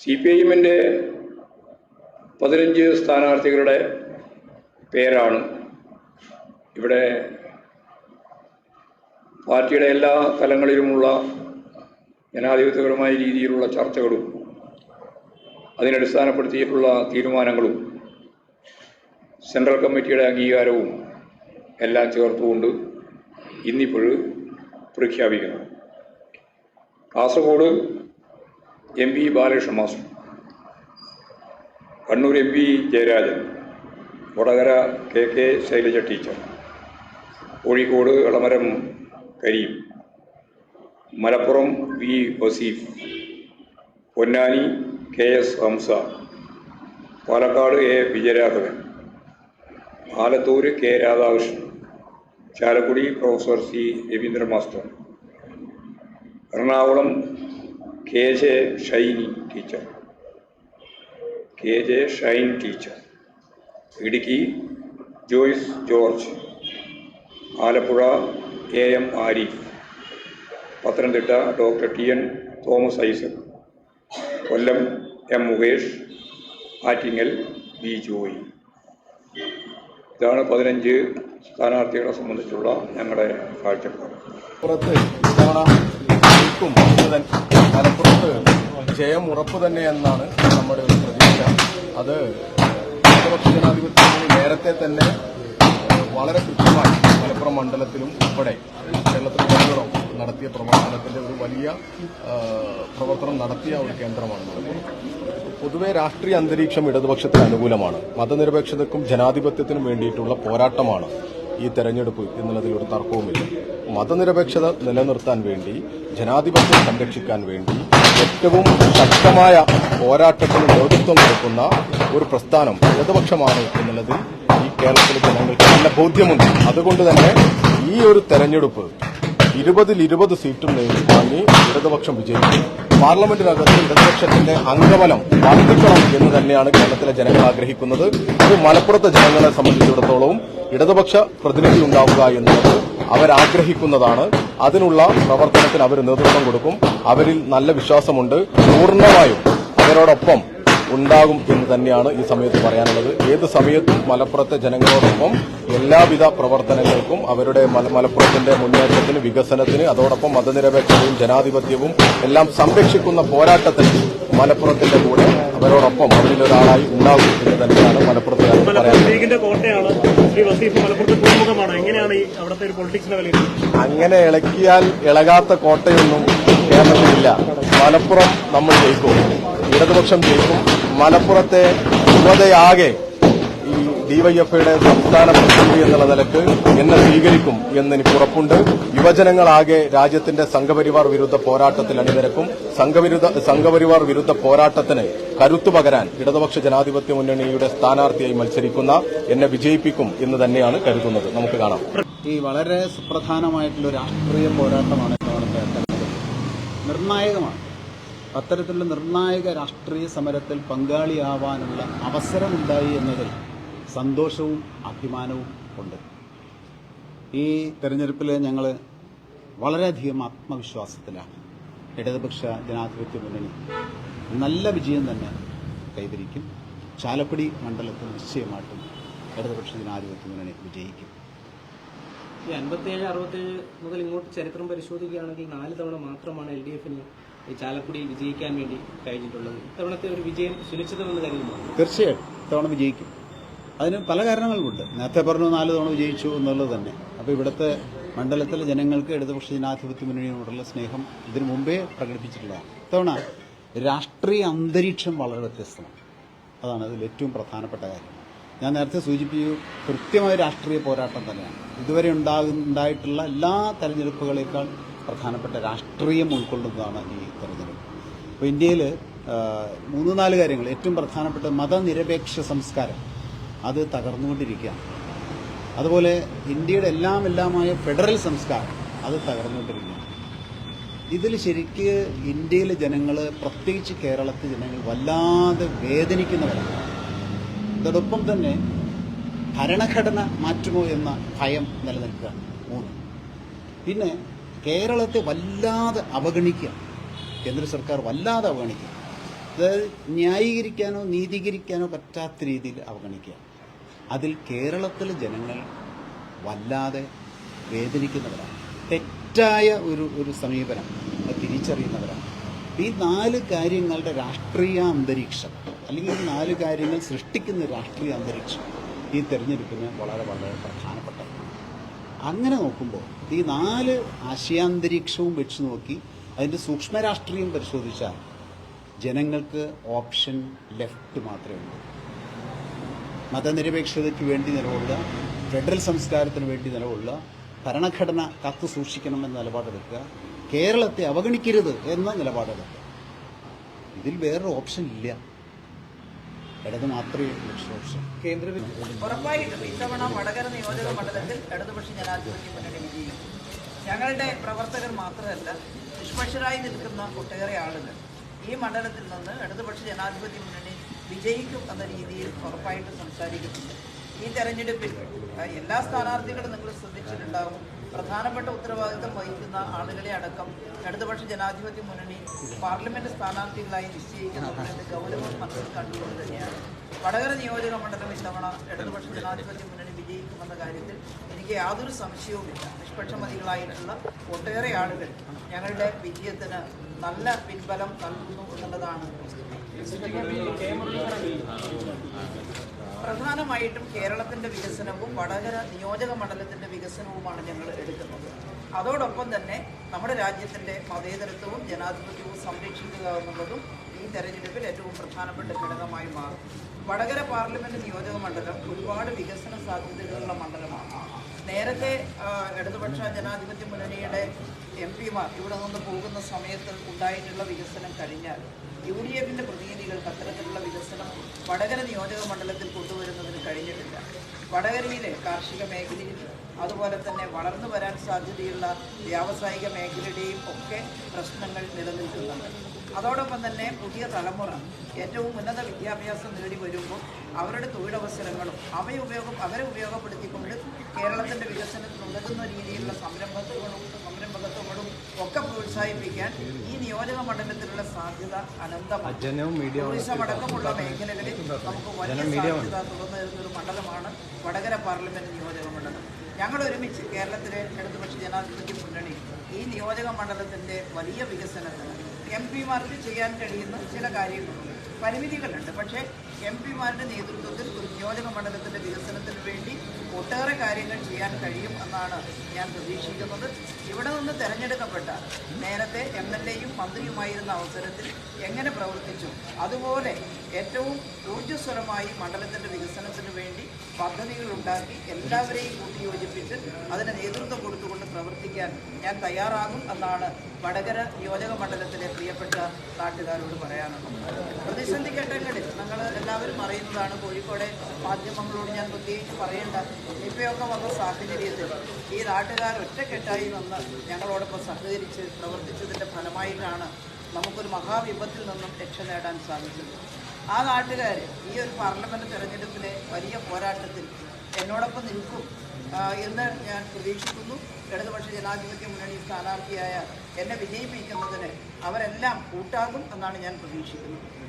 C P I എമ്മിന്റെ പതിനഞ്ച് സ്ഥാനാർത്ഥികളുടെ പേരാണ് ഇവിടെ പാർട്ടിയുടെ എല്ലാ തലങ്ങളിലുമുള്ള ജനാധിപത്യപരമായ രീതിയിലുള്ള ചർച്ചകളും അതിനടിസ്ഥാനപ്പെടുത്തിയിട്ടുള്ള തീരുമാനങ്ങളും സെൻട്രൽ കമ്മിറ്റിയുടെ അംഗീകാരവും എല്ലാം ചേർത്തുകൊണ്ട് ഇന്നിപ്പോൾ പ്രഖ്യാപിക്കുന്നു. Kasaragod M P Balakrishna master. Kannur M P Jayarajan. Vadakara K K Shailaja teacher. Kozhikode Elamaram Kareem. Malappuram V Vaseef. Ponnani K S Hamza. Palakkad A Vijayaraghavan. Alathur K Radhakrishnan. Chalakudy professor C Raveendra master. Ernakulam K J Shiny teacher. K J Shine teacher. Idukki Joyce George. Alappuzha A M Arif Pathanamthitta doctor T N Thomas Isaac. Kollam M. Mukesh. Attingal B. Joy. ഇതാണ് പതിനഞ്ച് സ്ഥാനാർത്ഥികളെ സംബന്ധിച്ചുള്ള ഞങ്ങളുടെ കാഴ്ചപ്പാട്. തന്നെ മലപ്പുറത്ത് ജയം ഉറപ്പ് തന്നെയെന്നാണ് നമ്മുടെ ഒരു പ്രതീക്ഷ. അത് ഇടതുപക്ഷ ജനാധിപത്യത്തിന് നേരത്തെ തന്നെ വളരെ കൃത്യമായി മലപ്പുറം മണ്ഡലത്തിലും ഉൾപ്പെടെ കേരളത്തിലുടനീളം നടത്തിയ പ്രവർത്തനത്തിന്റെ ഒരു വലിയ പ്രവർത്തനം നടത്തിയ ഒരു കേന്ദ്രമാണ് പൊതുവെ രാഷ്ട്രീയ അന്തരീക്ഷം ഇടതുപക്ഷത്തിന് അനുകൂലമാണ്. മതനിരപേക്ഷതക്കും ജനാധിപത്യത്തിനും വേണ്ടിയിട്ടുള്ള പോരാട്ടമാണ് ഈ തെരഞ്ഞെടുപ്പ് എന്നുള്ളതിൽ ഒരു തർക്കവുമില്ല. മതനിരപേക്ഷത നിലനിർത്താൻ വേണ്ടി ജനാധിപത്യം സംരക്ഷിക്കാൻ വേണ്ടി ഏറ്റവും ശക്തമായ പോരാട്ടത്തിന് നേതൃത്വം കൊടുക്കുന്ന ഒരു പ്രസ്ഥാനം ഇടതുപക്ഷമാണ് എന്നുള്ളതിൽ ഈ കേരളത്തിലെ ജനങ്ങൾക്ക് നല്ല ബോധ്യമുണ്ട്. അതുകൊണ്ട് തന്നെ ഈ ഒരു തെരഞ്ഞെടുപ്പ് ഇരുപതിൽ ഇരുപത് സീറ്റും വാങ്ങി ഇടതുപക്ഷം വിജയിക്കും പാർലമെന്റിനകത്ത് ഇടതുപക്ഷത്തിന്റെ അംഗബലം വർദ്ധിക്കണം എന്ന് തന്നെയാണ് കേരളത്തിലെ ജനങ്ങൾ ആഗ്രഹിക്കുന്നത്. അത് മലപ്പുറത്തെ ജനങ്ങളെ സംബന്ധിച്ചിടത്തോളവും ഇടതുപക്ഷ പ്രതിനിധി ഉണ്ടാവുക എന്നുള്ളത് അവരാഗ്രഹിക്കുന്നതാണ്. അതിനുള്ള പ്രവർത്തനത്തിന് അവർ നേതൃത്വം കൊടുക്കും. അവരിൽ നല്ല വിശ്വാസമുണ്ട്. പൂർണമായും അവരോടൊപ്പം ഉണ്ടാകും എന്ന് തന്നെയാണ് ഈ സമയത്ത് പറയാനുള്ളത്. ഏത് സമയത്തും മലപ്പുറത്തെ ജനങ്ങളോടൊപ്പം എല്ലാവിധ പ്രവർത്തനങ്ങൾക്കും അവരുടെ മല- മലപ്പുറത്തിന്റെ മുന്നേറ്റത്തിന് വികസനത്തിന് അതോടൊപ്പം മതനിരപേക്ഷതയും ജനാധിപത്യവും എല്ലാം സംരക്ഷിക്കുന്ന പോരാട്ടത്തിന് മലപ്പുറത്തിന്റെ കൂടെ അവരോടൊപ്പം അവരിലൊരാളായി ഉണ്ടാകും എന്ന് തന്നെയാണ് മലപ്പുറത്തെ അങ്ങനെ ഇളക്കിയാൽ ഇളകാത്ത കോട്ടയൊന്നും കേരളത്തിലില്ല മലപ്പുറം നമ്മൾ ജയിക്കും. ഇടതുപക്ഷം ജയിക്കും. മലപ്പുറത്തെ യുവതയാകെ ഈ ഡിവൈഎഫ്ഐയുടെ സംസ്ഥാന പ്രസിഡന്റ് എന്നുള്ള നിലയ്ക്ക് എന്നെ സ്വീകരിക്കും എന്നെനിക്ക് ഉറപ്പുണ്ട്. യുവജനങ്ങളാകെ രാജ്യത്തിന്റെ സംഘപരിവാർ വിരുദ്ധ പോരാട്ടത്തിൽ അണിനിരക്കും. സംഘപരിവാർ വിരുദ്ധ പോരാട്ടത്തിന് കരുത്തു പകരാൻ ഇടതുപക്ഷ ജനാധിപത്യ മുന്നണിയുടെ സ്ഥാനാർത്ഥിയായി മത്സരിക്കുന്ന എന്നെ വിജയിപ്പിക്കും എന്ന് തന്നെയാണ് കരുതുന്നത്. നമുക്ക് കാണാം. ഈ വളരെ സുപ്രധാനമായിട്ടുള്ള രാഷ്ട്രീയ പോരാട്ടമാണ് നിർണായകമാണ്. അത്തരത്തിലുള്ള നിർണായക രാഷ്ട്രീയ സമരത്തിൽ പങ്കാളിയാവാനുള്ള അവസരമുണ്ടായി എന്നതിൽ സന്തോഷവും അഭിമാനവും ഉണ്ട്. ഈ തെരഞ്ഞെടുപ്പിൽ ഞങ്ങൾ വളരെയധികം ആത്മവിശ്വാസത്തിലാണ്. ഇടതുപക്ഷ ജനാധിപത്യ മുന്നണി നല്ല വിജയം തന്നെ കൈവരിക്കും. ചാലക്കുടി മണ്ഡലത്തിൽ നിശ്ചയമായിട്ടും ഇടതുപക്ഷ ജനാധിപത്യ മുന്നണി വിജയിക്കും. ഈ അൻപത്തിയേഴ് അറുപത്തേഴ് മുതൽ ഇങ്ങോട്ട് ചരിത്രം പരിശോധിക്കുകയാണെങ്കിൽ നാല് തവണ മാത്രമാണ് എൽ ഡി എഫിന് ചാലക്കുടിയിൽ വിജയിക്കാൻ വേണ്ടി കഴിഞ്ഞിട്ടുള്ളത്. ഇത്തവണത്തെ ഒരു വിജയം സുനിശ്ചിതമെന്ന് കരുതുന്നു. തീർച്ചയായിട്ടും ഇത്തവണ വിജയിക്കും. അതിന് പല കാരണങ്ങളുമുണ്ട്. നേരത്തെ പറഞ്ഞു നാല് തവണ വിജയിച്ചു എന്നുള്ളത് തന്നെ. അപ്പോൾ ഇവിടുത്തെ മണ്ഡലത്തിലെ ജനങ്ങൾക്ക് ഇടതുപക്ഷ ജനാധിപത്യ മുന്നണിയോടുള്ള സ്നേഹം ഇതിനു മുമ്പേ പ്രകടിപ്പിച്ചിട്ടുള്ളതാണ് ഇത്തവണ രാഷ്ട്രീയ അന്തരീക്ഷം വളരെ വ്യത്യസ്തമാണ്. അതാണ് അതിൽ ഏറ്റവും പ്രധാനപ്പെട്ട കാര്യം. ഞാൻ നേരത്തെ സൂചിപ്പിച്ചു കൃത്യമായ രാഷ്ട്രീയ പോരാട്ടം തന്നെയാണ്. ഇതുവരെ ഉണ്ടാകുന്നുണ്ടായിട്ടുള്ള എല്ലാ തെരഞ്ഞെടുപ്പുകളേക്കാൾ പ്രധാനപ്പെട്ട രാഷ്ട്രീയം ഉൾക്കൊള്ളുന്നതാണ് ഈ തെരഞ്ഞെടുപ്പ്. അപ്പോൾ ഇന്ത്യയിൽ മൂന്ന് നാല് കാര്യങ്ങൾ. ഏറ്റവും പ്രധാനപ്പെട്ട മതനിരപേക്ഷ സംസ്കാരം. അത് തകർന്നുകൊണ്ടിരിക്കുകയാണ്. അതുപോലെ ഇന്ത്യയുടെ എല്ലാം എല്ലാമായ ഫെഡറൽ സംസ്കാരം അത് തകർന്നുകൊണ്ടിരിക്കുകയാണ്. ഇതിൽ ശരിക്ക് ഇന്ത്യയിലെ ജനങ്ങൾ പ്രത്യേകിച്ച് കേരളത്തിലെ ജനങ്ങൾ വല്ലാതെ വേദനിക്കുന്നവരാണ്. ഇതോടൊപ്പം തന്നെ ഭരണഘടന മാറ്റുമോ എന്ന ഭയം നിലനിൽക്കുക. മൂന്ന്. പിന്നെ കേരളത്തെ വല്ലാതെ അവഗണിക്കുക. കേന്ദ്ര സർക്കാർ വല്ലാതെ അവഗണിക്കുക. അതായത് ന്യായീകരിക്കാനോ നീതീകരിക്കാനോ പറ്റാത്ത രീതിയിൽ അവഗണിക്കുക. അതിൽ കേരളത്തിലെ ജനങ്ങൾ വല്ലാതെ വേദനിക്കുന്നവരാണ്. തെറ്റായ ഒരു ഒരു സമീപനം തിരിച്ചറിയുന്നവരാണ്. ഈ നാല് കാര്യങ്ങളുടെ രാഷ്ട്രീയ അന്തരീക്ഷം അല്ലെങ്കിൽ ഈ നാല് കാര്യങ്ങൾ സൃഷ്ടിക്കുന്ന രാഷ്ട്രീയ അന്തരീക്ഷം ഈ തെരഞ്ഞെടുപ്പിന് വളരെ വളരെ പ്രധാനപ്പെട്ടതാണ് അങ്ങനെ നോക്കുമ്പോൾ ഈ നാല് ആശയാന്തരീക്ഷവും വെച്ച് നോക്കി അതിന്റെ സൂക്ഷ്മ രാഷ്ട്രീയം പരിശോധിച്ചാൽ ജനങ്ങൾക്ക് ഓപ്ഷൻ ലെഫ്റ്റ് മാത്രമേ ഉള്ളൂ. മതനിരപേക്ഷതയ്ക്ക് വേണ്ടി നിലകൊള്ളുക ഫെഡറൽ സംസ്കാരത്തിന് വേണ്ടി നിലകൊള്ളുക ഭരണഘടന കാത്തു സൂക്ഷിക്കണമെന്ന നിലപാടെടുക്കുക കേരളത്തെ അവഗണിക്കരുത് എന്ന നിലപാടെടുക്കുക. ഇതിൽ വേറൊരു ഓപ്ഷൻ ഇല്ല. ഇടത് മാത്രമേ ഓപ്ഷൻ കേന്ദ്ര ഉറപ്പായിട്ടും ഇത്തവണ വടകര നിയോജക മണ്ഡലത്തിൽ ഇടതുപക്ഷ ജനാധിപത്യ മുന്നണി വിജയിക്കും. ഞങ്ങളുടെ പ്രവർത്തകർ മാത്രമല്ല നിഷ്പക്ഷരായി നിൽക്കുന്ന ഒട്ടേറെ ആളുകൾ ഈ മണ്ഡലത്തിൽ നിന്ന് ഇടതുപക്ഷ ജനാധിപത്യ മുന്നണി വിജയിക്കും എന്ന രീതിയിൽ ഉറപ്പായിട്ട് സംസാരിക്കുന്നുണ്ട്. ഈ തെരഞ്ഞെടുപ്പിൽ എല്ലാ സ്ഥാനാർത്ഥികളും നിങ്ങൾ ശ്രദ്ധിച്ചിട്ടുണ്ടാകും പ്രധാനപ്പെട്ട ഉത്തരവാദിത്തം വഹിക്കുന്ന ആളുകളെ അടക്കം ഇടതുപക്ഷ ജനാധിപത്യ മുന്നണി പാർലമെന്റ് സ്ഥാനാർത്ഥികളായി നിശ്ചയിക്കുന്നതിന്റെ ഗൗരവം മനസ്സിൽ കണ്ടുകൊണ്ട് തന്നെയാണ്. വടകര നിയോജക മണ്ഡലം ഇത്തവണ ഇടതുപക്ഷ ജനാധിപത്യ മുന്നണി വിജയിക്കുമെന്ന കാര്യത്തിൽ എനിക്ക് യാതൊരു സംശയവുമില്ല. നിഷ്പക്ഷമതികളായിട്ടുള്ള ഒട്ടേറെ ആളുകൾ ഞങ്ങളുടെ വിജയത്തിന് നല്ല പിൻബലം നൽകുന്നു എന്നുള്ളതാണ്. പ്രധാനമായിട്ടും കേരളത്തിന്റെ വികസനവും വടകര നിയോജക മണ്ഡലത്തിന്റെ വികസനവുമാണ് ഞങ്ങൾ എടുക്കുന്നത്. അതോടൊപ്പം തന്നെ നമ്മുടെ രാജ്യത്തിന്റെ മതേതരത്വവും ജനാധിപത്യവും സംരക്ഷിക്കുക എന്നുള്ളതും ഈ തെരഞ്ഞെടുപ്പിൽ ഏറ്റവും പ്രധാനപ്പെട്ട ഘടകമായി മാറും. വടകര പാർലമെന്റ് നിയോജക മണ്ഡലം ഒരുപാട് വികസന സാധ്യതകളുള്ള മണ്ഡലമാണ്. നേരത്തെ ഇടതുപക്ഷ ജനാധിപത്യ മുന്നണിയുടെ എം പിമാർ ഇവിടെ നിന്ന് പോകുന്ന സമയത്ത് ഉണ്ടായിട്ടുള്ള വികസനം കഴിഞ്ഞാൽ യു ഡി എഫിന്റെ പ്രതിനിധികൾക്ക് അത്തരത്തിലുള്ള വികസനം വടകര നിയോജക മണ്ഡലത്തിൽ കൊണ്ടുവരുന്നതിന് കഴിഞ്ഞിട്ടില്ല. വടകരയിലെ കാർഷിക മേഖലയിൽ അതുപോലെ തന്നെ വളർന്നു വരാൻ സാധ്യതയുള്ള വ്യാവസായിക മേഖലയുടെയും ഒക്കെ പ്രശ്നങ്ങൾ നിലനിൽക്കുന്നുണ്ട്. അതോടൊപ്പം തന്നെ പുതിയ തലമുറ ഏറ്റവും ഉന്നത വിദ്യാഭ്യാസം നേടി വരുമ്പോൾ അവരുടെ തൊഴിലവസരങ്ങളും അവയെ ഉപയോഗം അവരെ ഉപയോഗപ്പെടുത്തിക്കൊണ്ട് കേരളത്തിന്റെ വികസനത്തിന് ഉതകുന്ന രീതിയിലുള്ള സംരംഭത്വങ്ങളും സംരംഭകത്വങ്ങളും ഒക്കെ പ്രോത്സാഹിപ്പിക്കാൻ ഈ നിയോജക മണ്ഡലത്തിലുള്ള സാധ്യത അനന്തമാണ്. ടൂറിസം അടക്കമുള്ള മേഖലകളിൽ നമുക്ക് വലിയ സാധ്യത തുറന്നു തരുന്ന ഒരു മണ്ഡലമാണ് വടകര പാർലമെന്റ് നിയോജക മണ്ഡലം. ഞങ്ങൾ ഒരുമിച്ച് കേരളത്തിലെ ഇടതുപക്ഷ ജനാധിപത്യ മുന്നണി ഈ നിയോജക മണ്ഡലത്തിന്റെ വലിയ വികസനത്തിന് എം പിമാർക്ക് ചെയ്യാൻ കഴിയുന്ന ചില കാര്യങ്ങളുണ്ട്. പരിമിതികളുണ്ട്. പക്ഷേ എം പിമാരുടെ നേതൃത്വത്തിൽ ഒരു നിയോജക മണ്ഡലത്തിന്റെ വികസനത്തിന് വേണ്ടി ഒട്ടേറെ കാര്യങ്ങൾ ചെയ്യാൻ കഴിയും എന്നാണ് ഞാൻ പ്രതീക്ഷിക്കുന്നത്. ഇവിടെ നിന്ന് തെരഞ്ഞെടുക്കപ്പെട്ട നേരത്തെ എം എൽ എയും മന്ത്രിയുമായിരുന്ന അവസരത്തിൽ എങ്ങനെ പ്രവർത്തിച്ചു? അതുപോലെ ഏറ്റവും ഊർജസ്വലമായി മണ്ഡലത്തിന്റെ വികസനത്തിന് വേണ്ടി പദ്ധതികൾ ഉണ്ടാക്കി എല്ലാവരെയും കൂട്ടിയോജിപ്പിച്ച് അതിന് നേതൃത്വം കൊടുത്തുകൊണ്ട് പ്രവർത്തിക്കാൻ ഞാൻ തയ്യാറാകും എന്നാണ് വടകര നിയോജക മണ്ഡലത്തിലെ പ്രിയപ്പെട്ട നാട്ടുകാരോട് പറയാനുള്ളത്. പ്രതിസന്ധി ഘട്ടങ്ങളിൽ ഞങ്ങൾ എല്ലാവരും അറിയുന്നതാണ് കോഴിക്കോടെ മാധ്യമങ്ങളോട് ഞാൻ പ്രത്യേകിച്ച് പറയേണ്ട നിപ്പയൊക്കെ വന്ന സാഹചര്യത്തിൽ ഈ നാട്ടുകാർ ഒറ്റക്കെട്ടായി വന്ന് ഞങ്ങളോടൊപ്പം സഹകരിച്ച് പ്രവർത്തിച്ചതിന്റെ ഫലമായിട്ടാണ് നമുക്കൊരു മഹാവിപത്തിൽ നിന്നും രക്ഷ നേടാൻ സാധിച്ചത് ആ നാട്ടുകാർ ഈ ഒരു പാർലമെന്റ് തെരഞ്ഞെടുപ്പിലെ വലിയ പോരാട്ടത്തിൽ എന്നോടൊപ്പം നിൽക്കും എന്ന് ഞാൻ പ്രതീക്ഷിക്കുന്നു. ഇടതുപക്ഷ ജനാധിപത്യ മുന്നണി സ്ഥാനാർത്ഥിയായ എന്നെ വിജയിപ്പിക്കുന്നതിന് അവരെല്ലാം കൂട്ടാകും എന്നാണ് ഞാൻ പ്രതീക്ഷിക്കുന്നത്.